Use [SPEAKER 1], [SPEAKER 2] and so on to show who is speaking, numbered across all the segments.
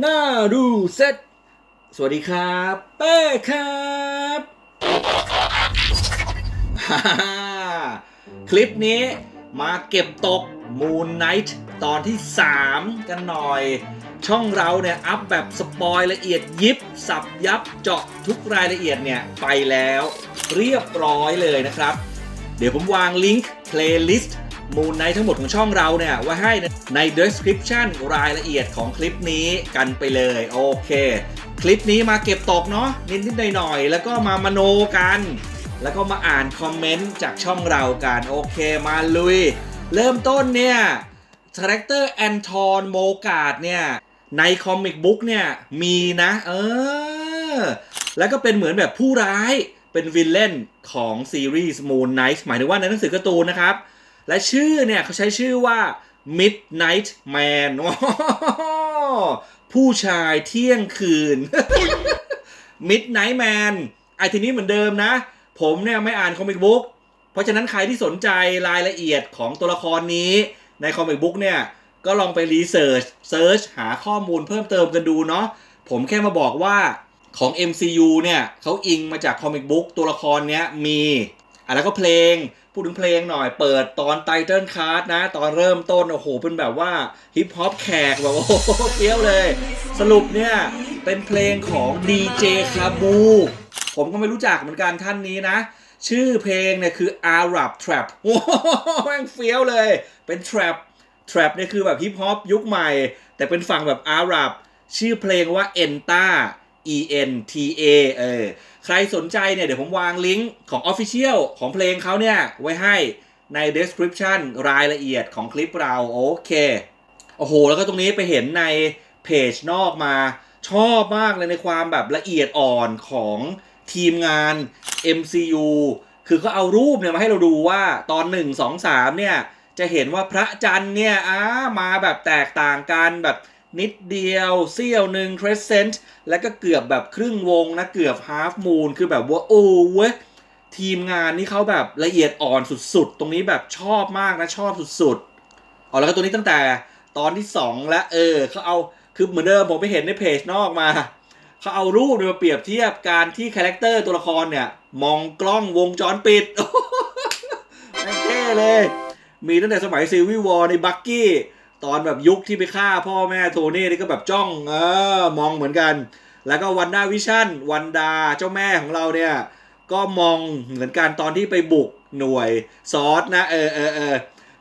[SPEAKER 1] หน้าดูเซตสวัสดีครับเป้ครับฮ่าฮ่าคลิปนี้มาเก็บตก Moon Knight ตอนที่ 3 กันหน่อย ช่องเราเนี่ย อัพแบบสปอยละเอียดยิบ สับยับเจาะทุกรายละเอียดเนี่ย ไปแล้วเรียบร้อยเลยนะครับ เดี๋ยวผมวางลิงก์เพลย์ลิสต์ playlist Moon Knight ทั้งหมดของช่องเราเนี่ยไว้ให้ใน description รายละเอียดของคลิปนี้กันไปเลยโอเค คลิปนี้มาเก็บตกเนาะนิดๆหน่อยๆแล้วก็มามโนกัน แล้วก็มาอ่านคอมเมนต์จากช่องเรากันโอเคมาลุย เริ่มต้นเนี่ยคาแรคเตอร์แอนทอนโมกาดเนี่ยในคอมิกบุ๊กเนี่ยมีนะเออแล้วก็เป็นเหมือนแบบผู้ร้ายเป็นวิลเลนของซีรีส์ Moon Knight หมายถึงว่าในหนังสือการ์ตูนนะครับ และชื่อเนี่ยเขาใช้ชื่อว่า Midnight Man ผู้ชายเที่ยงคืน Midnight Man ไอทีนี้เหมือนเดิมนะ ผมเนี่ยไม่อ่านคอมิกบุ๊กเพราะฉะนั้นใครที่สนใจรายละเอียดของตัวละครนี้ในคอมิกบุ๊กเนี่ย ก็ลองไปรีเสิร์ชเซิร์ชหาข้อมูลเพิ่มเติมกันดูเนาะผมแค่มาบอกว่าของ MCU เนี่ยเขาอิงมาจากคอมิกบุ๊กตัวละครเนี้ยมีะแล้วก็เพลงพูดถึงเพลงหน่อยเปิดตอนไตเติลคาร์ดนะ ตอนเริ่มต้น โอ้โห เป็นแบบว่าฮิปฮอปแขกแบบโอ้โหเฟี้ยวเลย สรุปเนี่ย เป็นเพลงของดีเจคาบูผมก็ไม่รู้จักเหมือนกันท่านนี้นะ ชื่อเพลงเนี่ยคือ Arab Trap โอ้โหแม่งเฟี้ยวเลย เป็น Trap Trap เนี่ยคือแบบฮิปฮอปยุคใหม่ แต่เป็นฝั่งแบบอาหรับ ชื่อเพลงว่า Enta E N T A เออ ใครสนใจเนี่ยเดี๋ยวผมวางลิงก์ของ Official ของเพลงเขาเนี่ย ไว้ให้ใน description รายละเอียดของคลิปเราโอเค โอ้โห แล้วก็ตรงนี้ไปเห็นในเพจนอกมา ชอบมากเลยในความแบบละเอียดอ่อนของทีมงาน MCU คือเขาเอารูปเนี่ยมาให้เราดูว่าตอน 1 2 3 เนี่ย จะเห็นว่าพระจันทร์เนี่ยอ้ามาแบบแตกต่างกันแบบ นิดเดียวเสี้ยวหนึ่ง crescent แล้วก็เกือบแบบครึ่งวงนะเกือบ half moon คือแบบว่าโอ้เว้ยทีมงานนี่เขาแบบละเอียดอ่อนสุดๆ ตรงนี้แบบชอบมากนะชอบสุดๆเอาแล้วก็ตัวนี้ตั้งแต่ตอนที่ 2 แล้วเออเขาเอาคือเหมือนเดิมผมไปเห็นในเพจนอกมาเขาเอารูปมาเปรียบเทียบการที่คาแรคเตอร์ตัวละครเนี่ย มองกล้องวงจรปิดแม่เท่เลย มีตั้งแต่สมัยซีวิวอร์ในบักกี้ ตอนแบบยุคที่ไปฆ่าพ่อแม่โทนี่นี่ก็แบบจ้องเออมองเหมือนกัน แล้วก็วันด้าวิชั่นวันดาเจ้าแม่ของเราเนี่ยก็มองเหมือนกันตอนที่ไปบุกหน่วยซอสนะเออเออเออ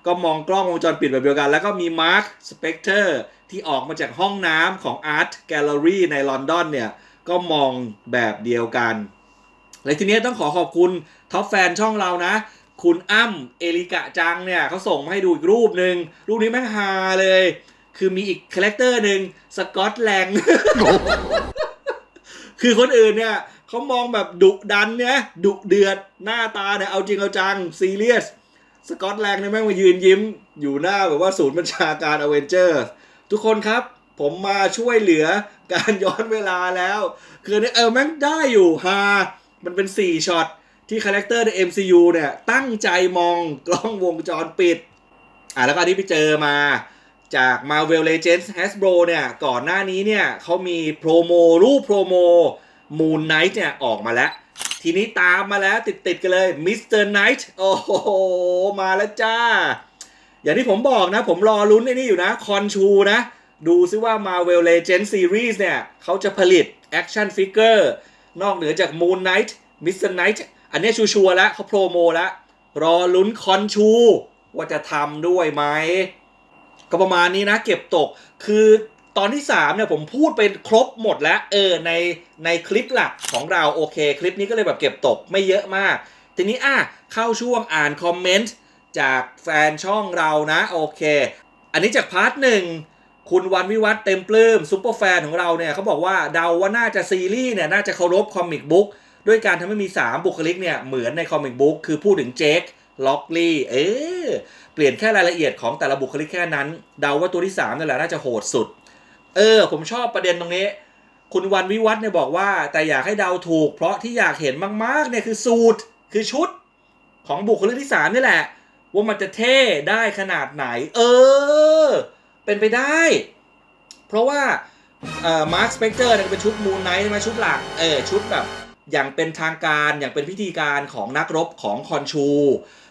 [SPEAKER 1] ก็มองกล้องวงจรปิดแบบเดียวกัน แล้วก็มีมาร์คสเปกเตอร์ที่ออกมาจากห้องน้ำของ Art Gallery ในลอนดอนเนี่ยก็มองแบบเดียวกันและทีนี้ต้องขอขอบคุณท็อปแฟนช่องเรานะ คุณอ้ำเอลิกะจังเนี่ยเขาส่งมาให้ดูอีกรูปหนึ่งรูปนี้แม่งฮาเลย คือมีอีกคาแรคเตอร์หนึ่งสกอตแลงคือคนอื่นเนี่ยเขามองแบบดุดันเนี่ยดุเดือดหน้าตาเนี่ยเอาจริงเอาจังซีเรียสสกอตแลงเนี่ยแม่งมายืนยิ้ม อยู่หน้าแบบว่าศูนย์บัญชาการอเวนเจอร์ทุกคนครับผมมาช่วยเหลือการย้อนเวลาแล้ว คือเนี่ยเออแม่งได้อยู่ฮามันเป็น 4 ช็อต ที่คาแรคเตอร์ใน MCU เนี่ย ตั้งใจมองกล้องวงจรปิด อะแล้วก็อันนี้ไปเจอมาจาก Marvel Legends Hasbro เนี่ย ก่อนหน้านี้เนี่ยเขามีโปรโมรูปโปรโม Moon Knight เนี่ย ออกมาแล้ว ทีนี้ตามมาแล้วติดติดกันเลย Mr. Knight โอ้โห มาแล้วจ้า อย่างที่ผมบอกนะ ผมรอลุ้นไอ้นี่อยู่นะคอนชูนะ ดูซิว่า Marvel Legends Series เนี่ยเขาจะผลิต Action Figure นอกเหนือจาก Moon Knight Mr. Knight อันนี้ชัวร์แล้วเขาโปรโมแล้ว รอลุ้นคอนชู ว่าจะทำด้วยไหม ก็ประมาณนี้นะ เก็บตก คือตอนที่3เนี่ยผมพูดไปครบหมดแล้ว เออในในคลิปหลักของเราโอเค คลิปนี้ก็เลยแบบเก็บตกไม่เยอะมาก ทีนี้อะเข้าช่วงอ่านคอมเมนต์จากแฟนช่องเรานะ โอเค อันนี้จากพาร์ทหนึ่งคุณวันวิวัฒน์เต็มปลื้มซุปเปอร์แฟนของเราเนี่ยเขาบอกว่าเดาว่าน่าจะซีรีส์เนี่ยน่าจะเคารพคอมิกบุ๊ก ด้วยการทำให้มี 3 บุคลิกเนี่ยเหมือนในคอมิกบุ๊กคือพูดถึงเจคล็อกลี่เออเปลี่ยนแค่รายละเอียดของแต่ละบุคลิกแค่นั้น เดาว่าตัวที่3นั่นแหละน่าจะโหดสุด เออ ผมชอบประเด็นตรงนี้ คุณวันวิวัฒน์เนี่ยบอกว่า แต่อยากให้เดาถูก เพราะที่อยากเห็นมากๆเนี่ยคือสูตรคือชุดของบุคลิกที่สามนี่แหละ ว่ามันจะเท่ได้ขนาดไหน เออ เป็นไปได้ เพราะว่าเอ่อมาร์คสเปกเตอร์เนี่ยเป็นชุดมูนไนท์ใช่ไหมชุดหลักเออชุดแบบ อย่างเป็นทางการอย่างเป็นพิธีการของนักรบของคอนชู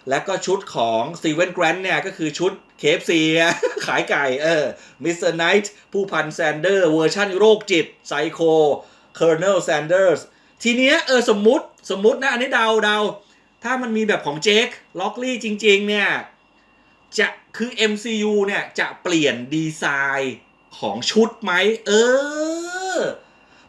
[SPEAKER 1] และก็ชุดของซีเวนแกรนเนี่ย ก็คือชุดเคฟซีขายไก่ เออมิสเตอร์ไนท์ผู้พันแซนเดอร์เวอร์ชันโรคจิต ไซโคเคอร์เนลแซนเดอร์สทีเนี้ยเออสมมุติสมมุตินะ อันนี้เดาเดาถ้ามันมีแบบของเจคล็อกลี่จริง ๆ เนี่ย จะคือ MCU เนี่ย จะเปลี่ยนดีไซน์ของชุดไหม เออ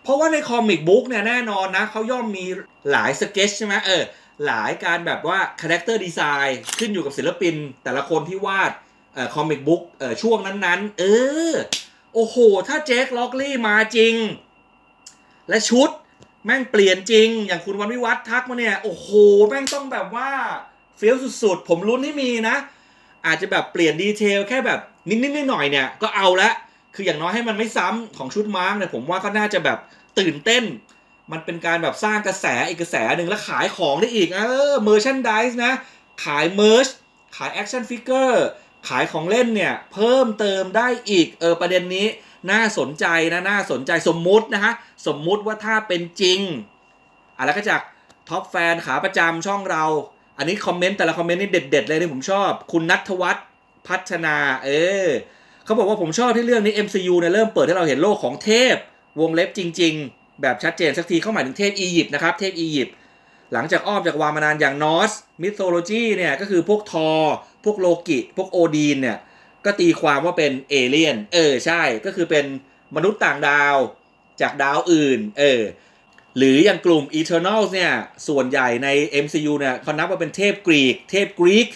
[SPEAKER 1] เพราะว่าในคอมิกบุ๊กเนี่ยแน่นอนนะเขาย่อมมีหลายสเก็ตใช่ไหมเออหลายการแบบว่าคาแรคเตอร์ดีไซน์ขึ้นอยู่กับศิลปิน แต่ละคนที่วาดเอ่อคอมิกบุ๊กเอ่อช่วงนั้นๆ เออ โอ้โห ถ้าเจคล็อกลี่มาจริง และชุดแม่งเปลี่ยนจริง อย่างคุณวันวิวัฒน์ทักมาเนี่ย โอ้โห แม่งต้องแบบว่าเฟี้ยวสุดๆ ผมลุ้นให้มีนะ อาจจะแบบเปลี่ยนดีเทลแค่แบบนิดๆหน่อยๆเนี่ย ก็เอาละ คืออย่างน้อยให้มันไม่ซ้ำของชุดมาร์กเนี่ยผมว่าก็น่าจะแบบตื่นเต้น มันเป็นการแบบสร้างกระแสอีกกระแสหนึ่งแล้วขายของได้อีก เออเมอร์ชันดิสนะ ขายเมอร์ชขายแอคชั่นฟิกเกอร์ขายของเล่นเนี่ยเพิ่มเติมได้อีก เออประเด็นนี้น่าสนใจนะน่าสนใจสมมุตินะฮะ สมมุติว่าถ้าเป็นจริงอะแล้วก็จากท็อปแฟนขาประจำช่องเรา อันนี้คอมเมนต์แต่ละคอมเมนต์นี่เด็ด ๆ เลยที่ผมชอบ คุณนัทวัฒน์พัฒนา เออ เขาบอกว่าผมชอบที่เรื่องนี้ MCU เนี่ยเริ่มเปิดให้เราเห็นโลกของเทพ วงเล็บจริง ๆ แบบชัดเจนสักทีเข้าหมายถึงเทพอียิปต์นะครับ เทพอียิปต์หลังจากอ้อมจากวามานานอย่างนอสมิโ h โลจีเนี่ยก็คือพวกทอ พวกโลกิ พวกโอดีนเนี่ยก็ตีความว่าเป็นเอเลี่ยน เออใช่ ก็คือเป็นมนุษย์ต่างดาวจากดาวอื่น เออ หรืออย่างกลุ่ม Eternals เนี่ย ส่วนใหญ่ใน MCU เนี่ยเขานับว่าเป็นเทพกรีก เทพกรีก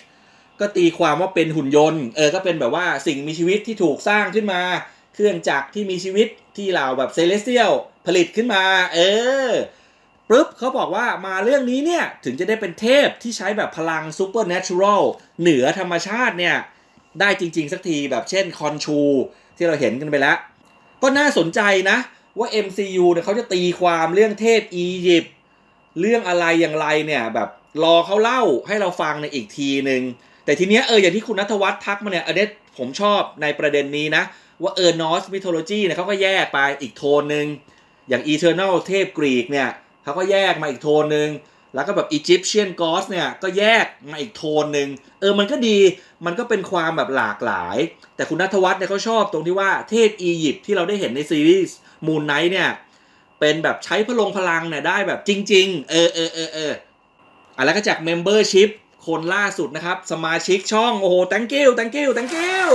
[SPEAKER 1] ก็ตีความว่าเป็นหุ่นยนต์เออก็เป็นแบบว่าสิ่งมีชีวิตที่ถูกสร้างขึ้นมา เครื่องจักรที่มีชีวิตที่เหล่าแบบเซเลสเตียลผลิตขึ้นมา เออปุ๊บเขาบอกว่ามาเรื่องนี้เนี่ย ถึงจะได้เป็นเทพที่ใช้แบบพลังซูเปอร์เนเชอรัลเหนือธรรมชาติเนี่ย ได้จริง ๆ สักทีแบบเช่นคอนชู ที่เราเห็นกันไปแล้ว ก็น่าสนใจนะว่า MCU เนี่ยเขาจะตีความเรื่องเทพอียิปต์เรื่องอะไรอย่างไรเนี่ยแบบรอเขาเล่าให้เราฟังในอีกทีหนึ่ง แต่ทีเนี้ยเอออย่างที่คุณนัทวัฒน์ทักมาเนี่ยอันเนี้ผมชอบในประเด็นนี้นะ ว่าเออนอสมิโทโลจีเนี่ยเขาก็แยกไปอีกโทนหนึ่งอย่าง Eternal เทพกรีกเนี่ยเขาก็แยกมาอีกโทนหนึ่งแล้วก็แบบ Egyptian Gods เนี่ยก็แยกมาอีกโทนหนึ่งเออมันก็ดีมันก็เป็นความแบบหลากหลาย แต่คุณนัทวัฒน์เนี่ยเขาชอบตรงที่ว่าเทพอียิปต์ที่เราได้เห็นในซีรีส์มูนไนท์เนี่ยเป็นแบบใช้พลังพลังเนี่ยได้แบบจริง ๆ เออเออเออเอออะแล้วก็จาก Membership คนล่าสุดนะครับ สมาชิกช่อง โอ้โห thank you thank you thank you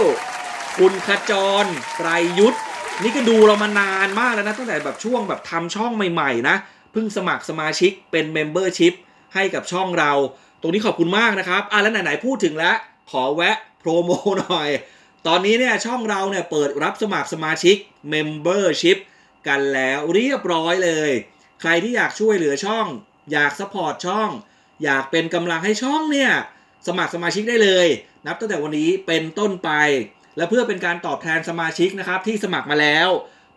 [SPEAKER 1] คุณขจรไตรยุทธนี่ก็ดูเรามานานมากแล้วนะ ตั้งแต่แบบช่วงแบบทำช่องใหม่ๆนะ เพิ่งสมัครสมาชิกเป็น Membership ให้กับช่องเรา ตรงนี้ขอบคุณมากนะครับ อะแล้วไหนๆพูดถึงแล้ว ขอแวะโปรโมหน่อย ตอนนี้เนี่ยช่องเราเนี่ยเปิดรับสมัครสมาชิก Membership กันแล้วเรียบร้อยเลย ใครที่อยากช่วยเหลือช่อง อยากสปอร์ตช่อง อยากเป็นกำลังให้ช่องเนี่ยสมัครสมาชิกได้เลย นับตั้งแต่วันนี้เป็นต้นไป และเพื่อเป็นการตอบแทนสมาชิกนะครับที่สมัครมาแล้ว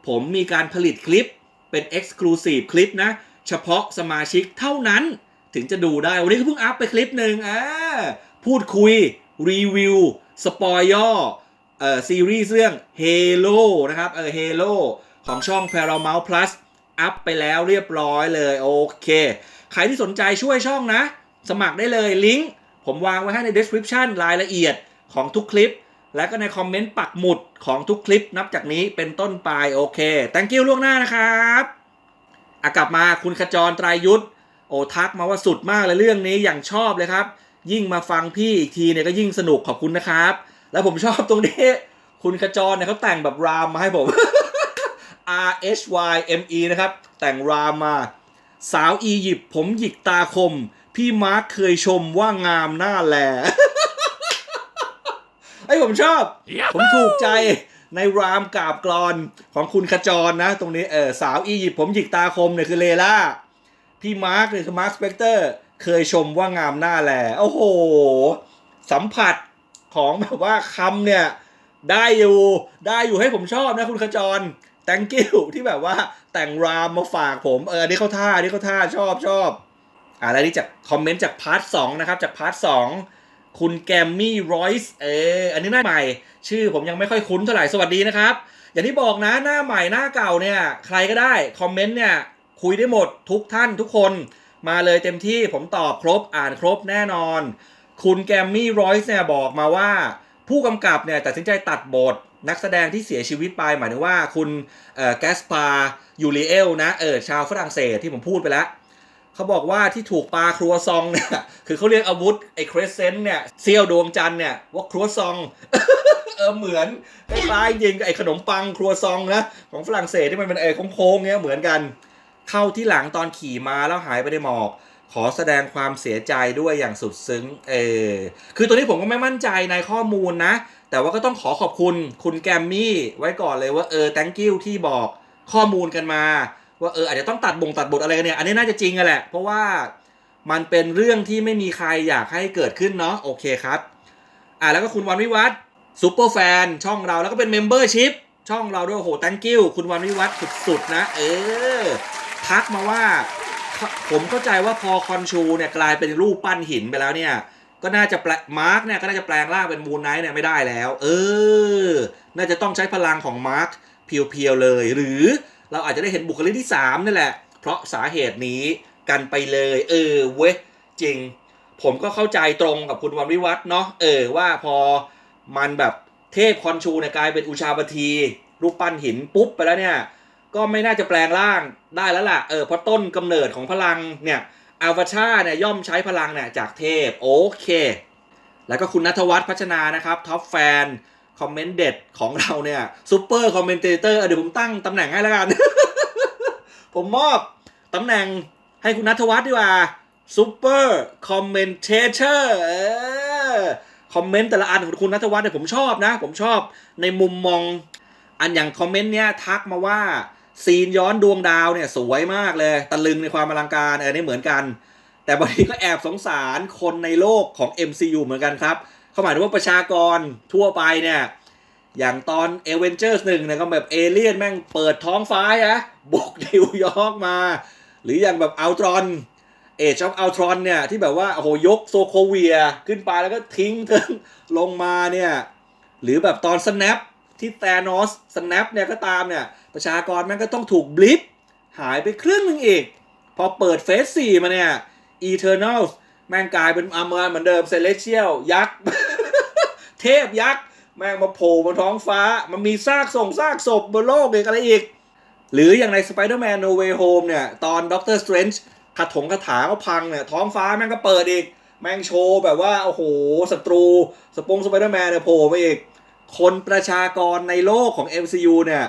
[SPEAKER 1] ผมมีการผลิตคลิปเป็น Exclusive คลิปนะ เฉพาะสมาชิกเท่านั้นถึงจะดูได้ วันนี้ก็เพิ่งอัพไปคลิปหนึ่งอ่าพูดคุย รีวิว สปอยย่อเอ่อซีรีส์เรื่อง Halo นะครับเออ Halo ของช่อง Paramount Plus อัพไปแล้วเรียบร้อยเลย โอเค ใครที่สนใจช่วยช่องนะ สมัครได้เลยลิงก์ผมวางไว้ให้ใน description รายละเอียดของทุกคลิป และก็ในคอมเมนต์ปักหมุดของทุกคลิปนับจากนี้เป็นต้นไปโอเค thank you ล่วงหน้านะครับอะกลับมาคุณขจรไตรายุทธโอทักมาว่าสุดมากเลยเรื่องนี้อย่างชอบเลยครับ ยิ่งมาฟังพี่อีกทีเนี่ยก็ยิ่งสนุกขอบคุณนะครับ แล้วผมชอบตรงนี้ คุณขจรเนี่ยเขาแต่งแบบรามมาให้ผม R H Y M E นะครับ แต่งรามมา สาวอียิปต์ผมหยิกตาคม พี่มาร์คเคยชมว่างามหน้าแล ไอ้ยผมชอบ ผมถูกใจในรามกาบกรอนของคุณขจรนะ ตรงนี้เออสาวอียิปต์ผมหยิกตาคมเนี่ยคือเลล่า พี่มาร์คเนี่ยคือมาร์คสเปกเตอร์ เคยชมว่างามหน้าแล โอ้โห สัมผัสของแบบว่าคำเนี่ย ได้อยู่ได้อยู่ให้ผมชอบนะคุณขจร thank you ที่แบบว่าแต่งรามมาฝากผมเอออนนี่เขาท่าอันนี่เขาท่าชอบชอบอ่าแล้วนี่จากคอมเมนต์จากพาร์ทสองนะครับ จากพาร์ทสองคุณแกมมี่รอยส์เอออันนี้หน้าใหม่ ชื่อผมยังไม่ค่อยคุ้นเท่าไหร่สวัสดีนะครับ อย่างที่บอกนะหน้าใหม่หน้าเก่าเนี่ย ใครก็ได้คอมเมนต์เนี่ยคุยได้หมดทุกท่านทุกคน มาเลยเต็มที่ผมตอบครบอ่านครบแน่นอน คุณแกมมี่รอยส์เนี่ยบอกมาว่า ผู้กำกับเนี่ยตัดสินใจตัดบท นักแสดงที่เสียชีวิตไปหมายถึงว่าคุณแกสปายูริเอลนะเออชาวฝรั่งเศสที่ผมพูดไปแล้วเขาบอกว่าที่ถูกปลาครัวซองเนี่ยคือเขาเรียกอาวุธไอ้เครสเซนต์เนี่ยเซี่ยวดวงจันทร์เนี่ยว่าครัวซองเออเหมือนคล้ายยิงกับไอ้ขนมปังครัวซองนะของฝรั่งเศสที่มันเป็นเออโค้งๆเนี้ยเหมือนกัน เข้าที่หลังตอนขี่มาแล้วหายไปในหมอกขอแสดงความเสียใจด้วยอย่างสุดซึ้ง เออ คือตัวนี้ผมก็ไม่มั่นใจในข้อมูลนะ แต่ว่าก็ต้องขอขอบคุณคุณแกมมี่ไว้ก่อนเลยว่าเออ thank you ที่บอกข้อมูลกันมา ว่าเอออาจจะต้องตัดบงตัดบทอะไรกันเนี่ย อันนี้น่าจะจริงอะแหละ เพราะว่ามันเป็นเรื่องที่ไม่มีใครอยากให้เกิดขึ้นเนาะโอเคครับ อ่าแล้วก็คุณวันวิวัฒน์ซูเปอร์แฟนช่องเราแล้วก็เป็นเมมเบอร์ชิพช่องเราด้วยโอ้โห thank you คุณวันวิวัฒน์สุดๆนะ เออ ทักมาว่า ผมเข้าใจว่าพอคอนชูเนี่ยกลายเป็นรูปปั้นหินไปแล้วเนี่ย ก็น่าจะแปลมาร์กเนี่ยก็น่าจะแปลงร่างเป็นมูนไนท์เนี่ยไม่ได้แล้ว เออ น่าจะต้องใช้พลังของมาร์กเพียวๆเลย หรือเราอาจจะได้เห็นบุคลิกที่3นี่แหละ เพราะสาเหตุนี้กันไปเลย เออเว้ยจริง ผมก็เข้าใจตรงกับคุณวันวิวัฒน์เนาะเออว่าพอมันแบบเทพคอนชูเนี่ยกลายเป็นอุชาบทีรูปปั้นหินปุ๊บไปแล้วเนี่ย ก็ไม่น่าจะแปลงร่างได้แล้วล่ะเออเพราะต้นกำเนิดของพลังเนี่ย อัลฟาชาเนี่ยย่อมใช้พลังเนี่ยจากเทพโอเค แล้วก็คุณนัทวัฒน์พัชนานะครับท็อปแฟนคอมเมนต์เด็ดของเราเนี่ยซูเปอร์คอมเมนเตเตอร์เดี๋ยวผมตั้งตำแหน่งให้แล้วกัน ผมมอบตำแหน่งให้คุณนัทวัฒน์ดีกว่าซูเปอร์คอมเมนเตเตอร์คอมเมนต์แต่ละอันของคุณนัทวัฒน์เนี่ยผมชอบนะ ผมชอบในมุมมอง อันอย่างคอมเมนต์เนี้ยทักมาว่า ซีนย้อนดวงดาวเนี่ยสวยมากเลยตะลึงในความอลังการเออนี่เหมือนกัน แต่บางทีก็แอบสงสารคนในโลกของ MCU เหมือนกันครับเขาหมายถึงว่าประชากรทั่วไปเนี่ยอย่างตอน a v e n g e r s หนึ่งเนี่ยก็แบบเอเลี่ยนแม่งเปิดท้องฟ้าอะบุกนิวยอร์กมา หรืออย่างแบบอัลตรอนเอชอ f อัลตรอนเนี่ยที่แบบว่าโอ้โหยกโซโคเวียขึ้นไปแล้วก็ทิ้งเทิงลงมาเนี่ย หรือแบบตอน snap ที่แ a นอส snap เนี่ยก็ตามเนี่ยประชากรแม่งก็ต้องถูกบลิปหายไปครึ่งหนึงอีก พอเปิดเฟส4มาเนี่ย Eternals แม่งกลายเป็นอาเมอร์เหมือนเดิม Celestial ยักษ์ เทพยักษ์ แม่งมาโผล่บนท้องฟ้า มันมีซากส่งซากศพบนโลกอีกอะไรอีก หรืออย่างใน Spider-Man No Way Home เนี่ย ตอน Doctor Strange คาถงคาถาเขาพังเนี่ย ท้องฟ้าแม่งก็เปิดอีก แม่งโชว์แบบว่า โอ้โหศัตรู สปงสไปเดอร์แมนเนี่ยโผล่มาอีก คนประชากรในโลกของ MCU เนี่ย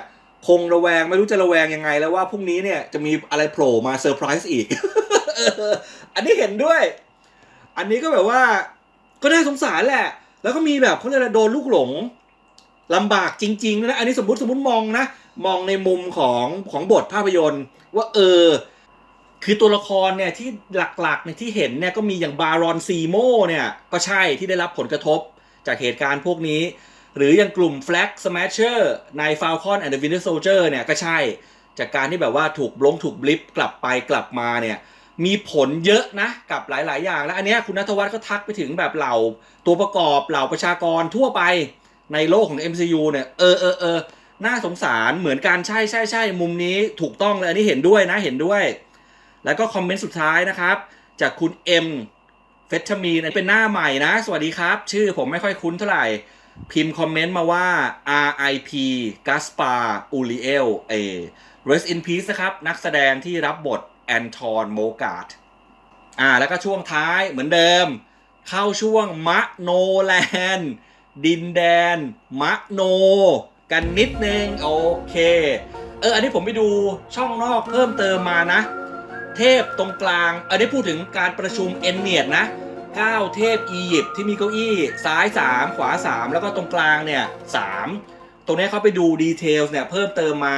[SPEAKER 1] คงระแวงไม่รู้จะระแวงยังไงแล้วว่าพรุ่งนี้เนี่ยจะมีอะไรโผล่มาเซอร์ไพรส์อีก อันนี้เห็นด้วย อันนี้ก็แบบว่าก็น่าสงสารแหละ แล้วก็มีแบบเขาเรียกอะไรโดนลูกหลงลำบากจริงๆนะ อันนี้สมมติสมมติมองนะ มองในมุมของของบทภาพยนตร์ ว่าเออ คือตัวละครเนี่ยที่หลักๆเนี่ยที่เห็นเนี่ยก็มีอย่างบารอนซีโมเนี่ย ก็ใช่ที่ได้รับผลกระทบจากเหตุการณ์พวกนี้ หรืออย่างกลุ่ม Flag Smasher ใน Falcon and the Winter Soldier เนี่ยก็ใช่ จากการที่แบบว่าถูกบลงถูกบลิปกลับไปกลับมาเนี่ยมีผลเยอะนะกับหลาย ๆ อย่าง แล้วอันเนี้ยคุณนัทวัฒน์ก็ทักไปถึงแบบเหล่าตัวประกอบเหล่าประชากรทั่วไปในโลกของ MCU เนี่ยเออเออเออน่าสงสารเหมือนกันใช่ใช่ใช่มุมนี้ถูกต้องเลยอันนี้เห็นด้วยนะเห็นด้วย แล้วก็คอมเมนต์สุดท้ายนะครับ จากคุณเอ็มเฟชมีนเป็นหน้าใหม่นะ สวัสดีครับ ชื่อผมไม่ค่อยคุ้นเท่าไหร่ พิมพ์คอมเมนต์มาว่า RIP Gaspar Uriel เอ Rest in Peace นะครับ นักแสดงที่รับบทแอนทอนโมกาดอ่า แล้วก็ช่วงท้ายเหมือนเดิม เข้าช่วงมะโนแลนด์ดินแดน มะโน กันนิดนึง โอเค เออ อันนี้ผมไปดูช่องนอกเพิ่มเติมมานะ เทพตรงกลาง อันนี้พูดถึงการประชุมเอ็นเนียดนะ 9 เทพอียิปต์ที่มีเก้าอี้ซ้าย 3 ขวา 3 แล้วก็ตรงกลางเนี่ย3ตรงนี้เขาไปดูดีเทลเนี่ยเพิ่มเติมมา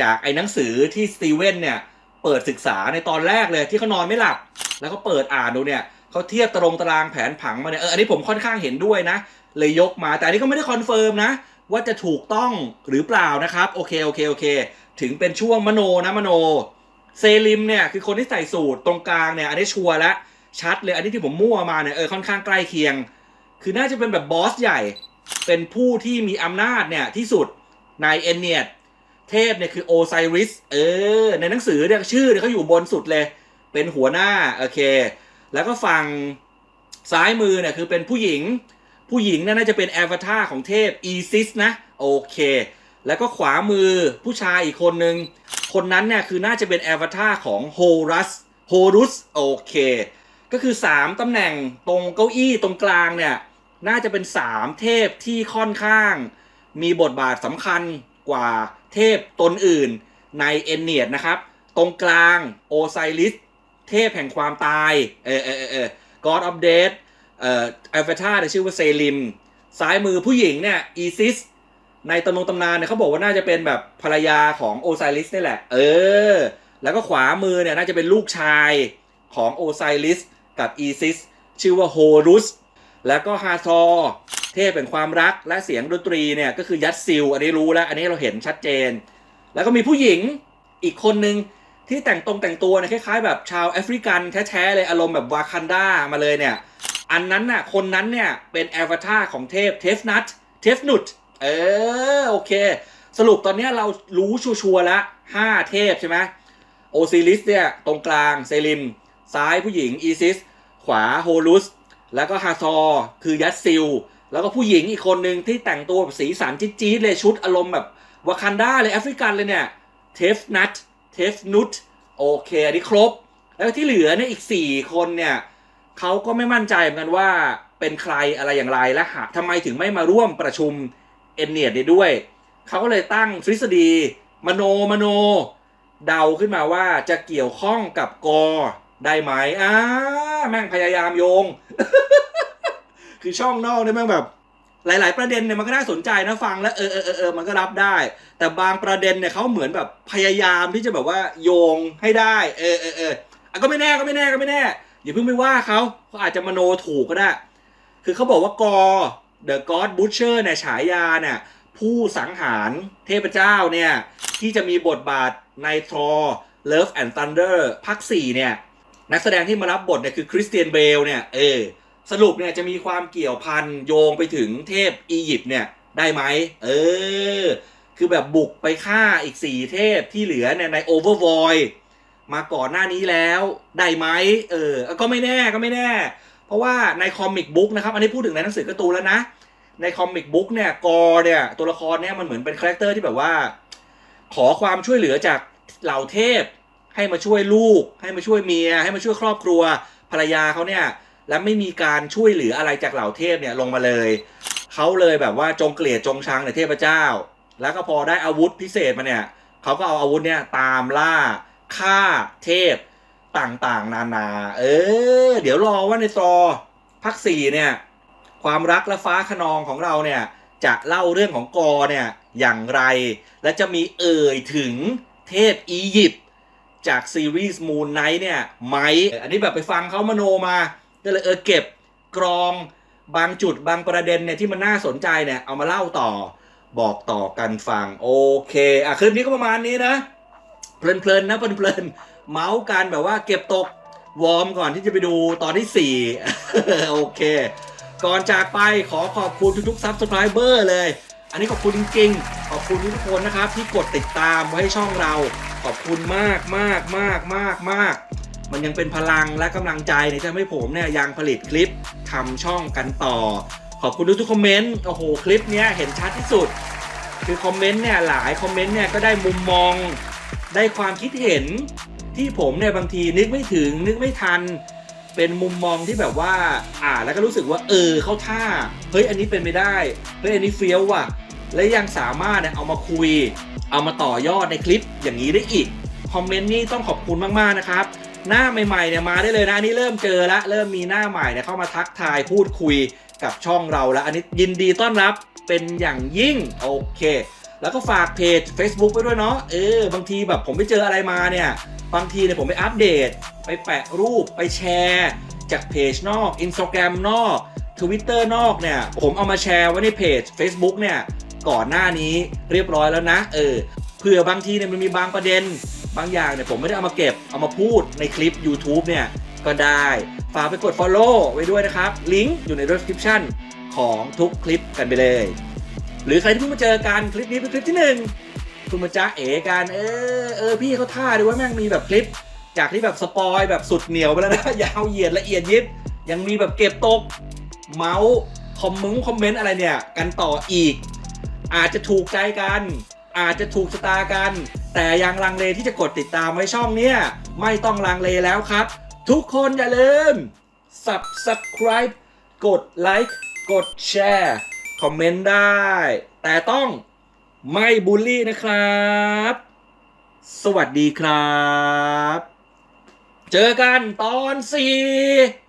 [SPEAKER 1] จากไอ้หนังสือที่สตีเวนเนี่ยเปิดศึกษาในตอนแรกเลยที่เขานอนไม่หลับ แล้วก็เปิดอ่านดูเนี่ยเขาเทียบตรงตารางแผนผังมาเนี่ยเอออันนี้ผมค่อนข้างเห็นด้วยนะ เลยยกมาแต่อันนี้ก็ไม่ได้คอนเฟิร์มนะ ว่าจะถูกต้องหรือเปล่านะครับโอเคโอเคโอเค ถึงเป็นช่วงมโนนะมโนเซลิมเนี่ยคือคนที่ใส่สูตรตรงกลางเนี่ยอันนี้ชัวร์แล้ว ชัดเลยอันนี้ที่ผมมั่วมาเนี่ยเออค่อนข้างใกล้เคียง คือน่าจะเป็นแบบบอสใหญ่ เป็นผู้ที่มีอำนาจเนี่ยที่สุดในเอเนียดเทพเนี่ยคือโอไซริสเออ ในหนังสือเนี่ยชื่อเนี่ยเขาอยู่บนสุดเลย เป็นหัวหน้าโอเค แล้วก็ฝั่งซ้ายมือเนี่ยคือเป็นผู้หญิง ผู้หญิงเนี่ยน่าจะเป็นแอวตารของเทพอีซิสนะโอเค แล้วก็ขวามือผู้ชายอีกคนนึง คนนั้นเนี่ยคือน่าจะเป็นแอวตารของโฮรัสโฮรุสโอเค ก็คือ 3 ตำแหน่งตรงเก้าอี้ตรงกลางเนี่ยน่าจะเป็น 3 เทพที่ค่อนข้าง มีบทบาทสำคัญกว่าเทพตนอื่นในเอนเนียดนะครับ ตรงกลางโอไซริสเทพแห่งความตาย เออเออเออเออ God of Death เอ่ออัลฟาธาเนี่ยชื่อว่าเซลิม ซ้ายมือผู้หญิงเนี่ยอีซิสในตำนงตำนานเนี่ยเขาบอกว่าน่าจะเป็นแบบภรรยาของโอไซริสนี่แหละ เออ แล้วก็ขวามือเนี่ยน่าจะเป็นลูกชายของโอไซริส กับอีซิสชื่อว่าโฮรุสแล้วก็ฮาซอเทพแห่งความรักและเสียงดนตรีเนี่ยก็คือยัตซิล อันนี้รู้แล้ว อันนี้เราเห็นชัดเจน แล้วก็มีผู้หญิงอีกคนนึงที่แต่งตรงแต่งตัวเนี่ยคล้ายๆแบบชาวแอฟริกันแท้ๆเลยอารมณ์แบบวากันดามาเลยเนี่ย อันนั้นน่ะคนนั้นเนี่ยเป็นแอวตารของเทพเทฟนัทเทฟนุตเออโอเค สรุปตอนนี้เรารู้ชัวร์ๆแล้วห้าเทพใช่ไหมโอซิลิสเนี่ยตรงกลางเซลิม ซ้ายผู้หญิงอีซิส ขวาโฮรุส แล้วก็ฮาซอร์คือยัตซิล แล้วก็ผู้หญิงอีกคนหนึ่งที่แต่งตัวแบบสีสันจี๊ดๆเลยชุดอารมณ์แบบวากันดาเลยแอฟริกันเลยเนี่ย เทฟนัทเทฟนุตโอเคอันนี้ครบ แล้วที่เหลือเนี่ยอีก 4 คนเนี่ยเขาก็ไม่มั่นใจเหมือนกันว่าเป็นใครอะไรอย่างไรและหาทำไมถึงไม่มาร่วมประชุมเอนเนียดด้วย เขาก็เลยตั้งทฤษฎี มโนมโน เดาขึ้นมาว่าจะเกี่ยวข้องกับกอ ได้ไหมอ่าแม่งพยายามโยง คือช่องนอกเนี่ยแม่งแบบ หลาย ๆ ประเด็นเนี่ยมันก็น่าสนใจนะฟังแล้วเออเออเออเออมันก็รับได้ แต่บางประเด็นเนี่ยเขาเหมือนแบบพยายามที่จะแบบว่าโยงให้ได้ เออเออเอออะก็ไม่แน่ก็ไม่แน่ก็ไม่แน่อย่าเพิ่งไปว่าเขาเขาอาจจะมโนถูกก็ได้ คือเขาบอกว่ากอ The God Butcher เนี่ยฉายาเนี่ยผู้สังหารเทพเจ้าเนี่ยที่จะมีบทบาทใน Thor Love and Thunder ภาค4เนี่ย นักแสดงที่มารับบทเนี่ยคือคริสเตียนเบลเนี่ยเออสรุปเนี่ยจะมีความเกี่ยวพันโยงไปถึงเทพอียิปต์เนี่ยได้ไหมเออ คือแบบบุกไปฆ่าอีก4เทพที่เหลือเนี่ยใน Overvoid มาก่อนหน้านี้แล้วได้ไหมเออ ก็ไม่แน่ก็ไม่แน่ เพราะว่าในคอมิกบุ๊กนะครับ อันนี้พูดถึงในหนังสือการ์ตูนแล้วนะ ในคอมิกบุ๊กเนี่ยกอเนี่ยตัวละครเนี่ยมันเหมือนเป็นคาแรคเตอร์ที่แบบว่า ขอความช่วยเหลือจากเหล่าเทพ ให้มาช่วยลูก ให้มาช่วยเมีย ให้มาช่วยครอบครัวภรรยาเขาเนี่ยและไม่มีการช่วยเหลืออะไรจากเหล่าเทพเนี่ยลงมาเลยเขาเลยแบบว่าจงเกลียดจงชังในเทพเจ้า แล้วก็พอได้อาวุธพิเศษมาเนี่ยเขาก็เอาอาวุธเนี่ยตามล่าฆ่าเทพต่างๆ นานา เออ เดี๋ยวรอว่าในตอภาคสี่เนี่ย ความรักและฟ้าขนองของเราเนี่ย จะเล่าเรื่องของกอเนี่ยอย่างไร และจะมีเอ่ยถึงเทพอียิปต์ จากซีรีส์มูนไนท์เนี่ยไหมอันนี้แบบไปฟังเขามโนมาก็เลยเออเก็บกรองบางจุดบางประเด็นเนี่ยที่มันน่าสนใจเนี่ยเอามาเล่าต่อบอกต่อกันฟัง โอเคอะคลิปนี้ก็ประมาณนี้นะเพลินๆนะเพลินๆเมาส์กันแบบว่าเก็บตกวอร์มก่อนที่จะไปดูตอนที่ 4 โอเค ก่อนจากไปขอขอบคุณทุกๆซับสไครเบอร์เลย อันนี้ขอบคุณจริงๆ คุณทุกคนนะครับ ที่กดติดตามไว้ให้ช่องเรา ขอบคุณมากมากมากมากมากมันยังเป็นพลังและกำลังใจในที่ทำให้ผมเนี่ยยังผลิตคลิปทำช่องกันต่อ ขอบคุณทุกๆคอมเมนต์โอ้โหคลิปเนี้ยเห็นชัดที่สุด คือคอมเมนต์เนี่ยหลายคอมเมนต์เนี่ยก็ได้มุมมอง ได้ความคิดเห็นที่ผมเนี่ยบางทีนึกไม่ถึงนึกไม่ทัน เป็นมุมมองที่แบบว่าอ่านแล้วก็รู้สึกว่าเออเข้าท่า เฮ้ยอันนี้เป็นไม่ได้เฮ้ยอันนี้เฟี้ยวว่ะ และยังสามารถเนี่ยเอามาคุย เอามาต่อยอดในคลิปอย่างนี้ได้อีก คอมเมนต์นี่ต้องขอบคุณมากๆนะครับ หน้าใหม่ๆเนี่ยมาได้เลยนะนนี้เริ่มเจอละเริ่มมีหน้าใหม่เนี่ยเข้ามาทักทายพูดคุยกับช่องเราแล้ว อันนี้ยินดีต้อนรับเป็นอย่างยิ่งโอเค แล้วก็ฝากเพจ Facebook ไว้ด้วยเนาะเออบางทีแบบผมไปเจออะไรมาเนี่ยบางทีเนี่ยผมไปอัปเดต ไปแปะรูปไปแชร์ จากเพจนอก Instagram นอก Twitter นอกเนี่ยผมเอามาแชร์ไว้ในเพจ Facebook เนี่ย ก่อนหน้านี้เรียบร้อยแล้วนะ เออเผื่อบางทีเนี่ยมันมีบางประเด็น บางอย่างเนี่ยผมไม่ได้เอามาเก็บเอามาพูดในคลิป YouTube เนี่ยก็ได้ ฝากไปกด Follow ไว้ด้วยนะครับ ลิงก์อยู่ใน description ของทุกคลิปกันไปเลย หรือใครที่เพิ่งมาเจอกันคลิปนี้เป็นคลิปที่หนึ่งคุณมาจ้าเอ๋กันเออเออพี่เขาท่าดูว่าแม่งมีแบบคลิป จากที่แบบสปอยแบบสุดเหนียวไปแล้วนะ ยาวเหยียดละเอียดยิบ ยังมีแบบเก็บตก เมาส์คอมมงคอมเมนต์อะไรเนี่ย กันต่ออีก อาจจะถูกใจกัน อาจจะถูกชะตากัน แต่ยังลังเลที่จะกดติดตามไว้ช่องเนี่ย ไม่ต้องลังเลแล้วครับ ทุกคนอย่าลืม subscribe กดไลค์กดแชร์คอมเมนต์ได้ แต่ต้องไม่บูลลี่นะครับ สวัสดีครับ เจอกันตอน4